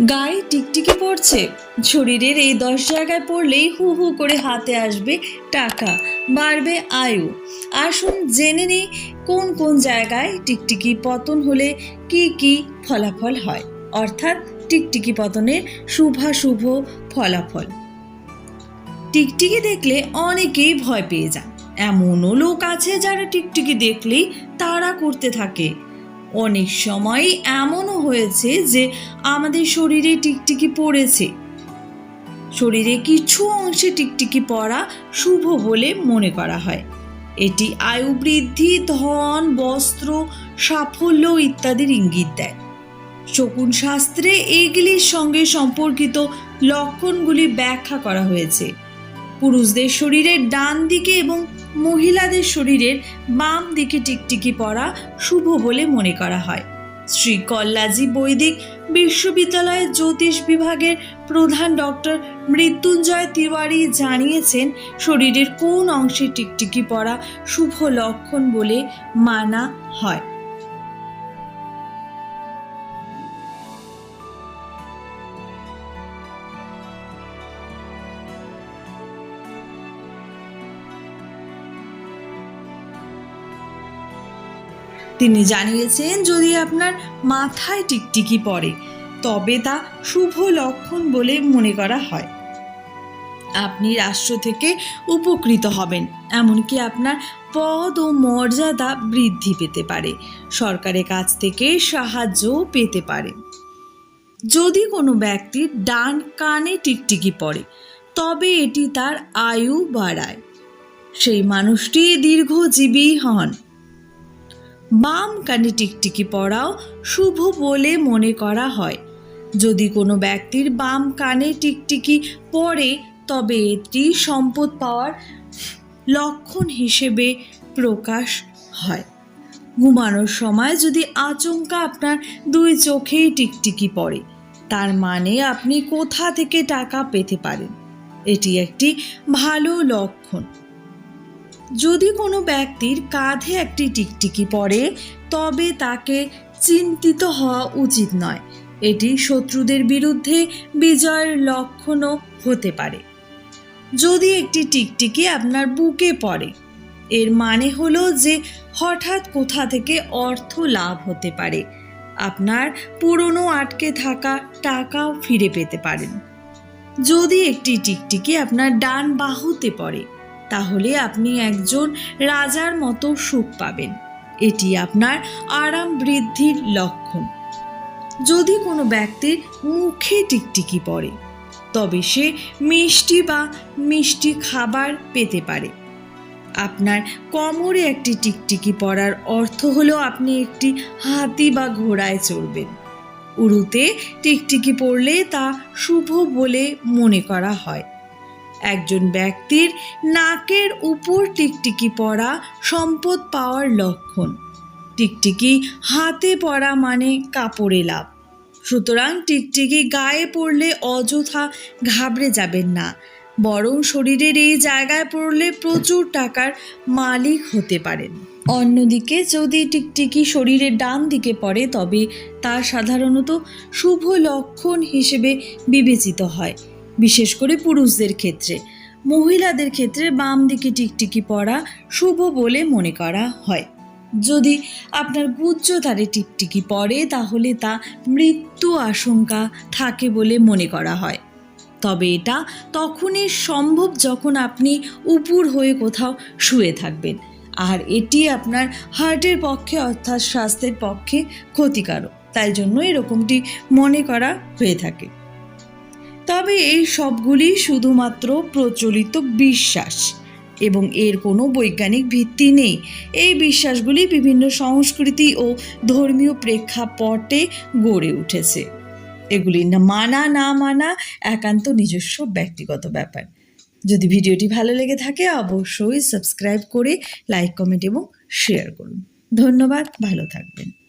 গায়ে টিকটিকি পড়ছে। শরীরের এই দশ জায়গায় পড়লেই হু হু করে হাতে আসবে টাকা, বাড়বে আয়ু। আসুন জেনে নিই কোন কোন জায়গায় টিকটিকি পতন হলে কি কি ফলাফল হয়। অর্থাৎ টিকটিকি পতনের শুভাশুভ ফলাফল। টিকটিকি দেখলে অনেকেই ভয় পেয়ে যান এমনও লোক আছে যারা টিকটিকি দেখলেই তাড়া করতে থাকে। অনেক সময় এমনও হয়েছে যে আমাদের শরীরে টিকটিকি পড়েছে। শরীরে কিছু অংশে টিকটিকি পড়া শুভ বলে মনে করা হয়। এটি আয়ু বৃদ্ধি, ধন, বস্ত্র, সাফল্য ইত্যাদির ইঙ্গিত দেয়। শকুন শাস্ত্রে এগুলির সঙ্গে সম্পর্কিত লক্ষণগুলি ব্যাখ্যা করা হয়েছে। পুরুষদের শরীরের ডান দিকে এবং মহিলাদের শরীরের বাম দিকে টিকটিকি পড়া শুভ বলে মনে করা হয়। শ্রী কল্লাজি বৈদিক বিশ্ববিদ্যালয়ের জ্যোতিষ বিভাগের প্রধান ডক্টর মৃত্যুঞ্জয় তিওয়ারি জানিয়েছেন, শরীরের কোন অংশে টিকটিকি পড়া শুভ লক্ষণ বলে মানা হয়। তিনি জানিয়েছেন, যদি আপনার মাথায় টিকটিকি পড়ে, তবে তা শুভ লক্ষণ বলে মনে করা হয়। আপনি রাষ্ট্র থেকে উপকৃত হবেন, এমনকি আপনার পদ ও মর্যাদা বৃদ্ধি পেতে পারে, সরকারের কাছ থেকে সাহায্যও পেতে পারে। যদি কোনো ব্যক্তির ডান কানে টিকটিকি পড়ে, তবে এটি তার আয়ু বাড়ায়। সেই মানুষটি দীর্ঘজীবী হন। বাম কানে টিকটিকি পড়াও শুভ বলে মনে করা হয়। যদি কোনো ব্যক্তির বাম কানে টিকটিকি পড়ে, তবে এটি সম্পদ পাওয়ার লক্ষণ হিসেবে প্রকাশ হয়। ঘুমানোর সময় যদি আচমকা আপনার দুই চোখেই টিকটিকি পড়ে, তার মানে আপনি কোথা থেকে টাকা পেতে পারেন? এটি একটি ভালো লক্ষণ। যদি কোনো ব্যক্তির কাঁধে একটি টিকটিকি পড়ে, তবে তাকে চিন্তিত হওয়া উচিত নয়। এটি শত্রুদের বিরুদ্ধে বিজয়ের লক্ষণও হতে পারে। যদি একটি টিকটিকি আপনার বুকে পড়ে, এর মানে হলো যে হঠাৎ কোথা থেকে অর্থ লাভ হতে পারে। আপনার পুরনো আটকে থাকা টাকাও ফিরে পেতে পারেন। যদি একটি টিকটিকি আপনার ডান বাহুতে পড়ে তাহলে আপনি একজন রাজার মতো সুখ পাবেন। এটি আপনার আরাম বৃদ্ধির লক্ষণ। যদি কোনো ব্যক্তির মুখে টিকটিকি পড়ে, তবে সে মিষ্টি বা মিষ্টি খাবার পেতে পারে। আপনার কোমরে একটি টিকটিকি পরার অর্থ হলো আপনি একটি হাতি বা ঘোড়ায় চড়বেন। উড়ুতে টিকটিকি পড়লে তা শুভ বলে মনে করা হয়। একজন ব্যক্তির নাকের উপর টিকটিকি পরা সম্পদ পাওয়ার লক্ষণ। টিকটিকি হাতে পরা মানে কাপড়ে লাভ। সুতরাং টিকটিকি গায়ে পড়লে অযথা ঘাবড়ে যাবেন না, বরং শরীরের এই জায়গায় পড়লে প্রচুর টাকার মালিক হতে পারেন। অন্যদিকে যদি টিকটিকি শরীরের ডান দিকে পড়ে, তবে তা সাধারণত শুভ লক্ষণ হিসেবে বিবেচিত হয়। বিশেষ করে পুরুষদের ক্ষেত্রে। মহিলাদের ক্ষেত্রে বাম দিকে টিকটিকি পড়া শুভ বলে মনে করা হয়। যদি আপনার গুচ্ছধারে টিকটিকি পড়ে তাহলে তা মৃত্যু আশঙ্কা থাকে বলে মনে করা হয়। তবে এটা তখনই সম্ভব যখন আপনি উপুর হয়ে কোথাও শুয়ে থাকবেন। আর এটি আপনার হার্টের পক্ষে, অর্থাৎ স্বাস্থ্যের পক্ষে ক্ষতিকারক। তাই জন্য এরকমটি মনে করা হয়ে থাকে। তবে এই সবগুলি শুধুমাত্র প্রচলিত বিশ্বাস এবং এর কোনো বৈজ্ঞানিক ভিত্তি নেই। এই বিশ্বাসগুলি বিভিন্ন সংস্কৃতি ও ধর্মীয় প্রেক্ষাপটে গড়ে উঠেছে। এগুলি না মানা না মানা একান্ত নিজস্ব ব্যক্তিগত ব্যাপার। যদি ভিডিওটি ভালো লেগে থাকে, অবশ্যই সাবস্ক্রাইব করে লাইক, কমেন্ট এবং শেয়ার করুন। ধন্যবাদ, ভালো থাকবেন।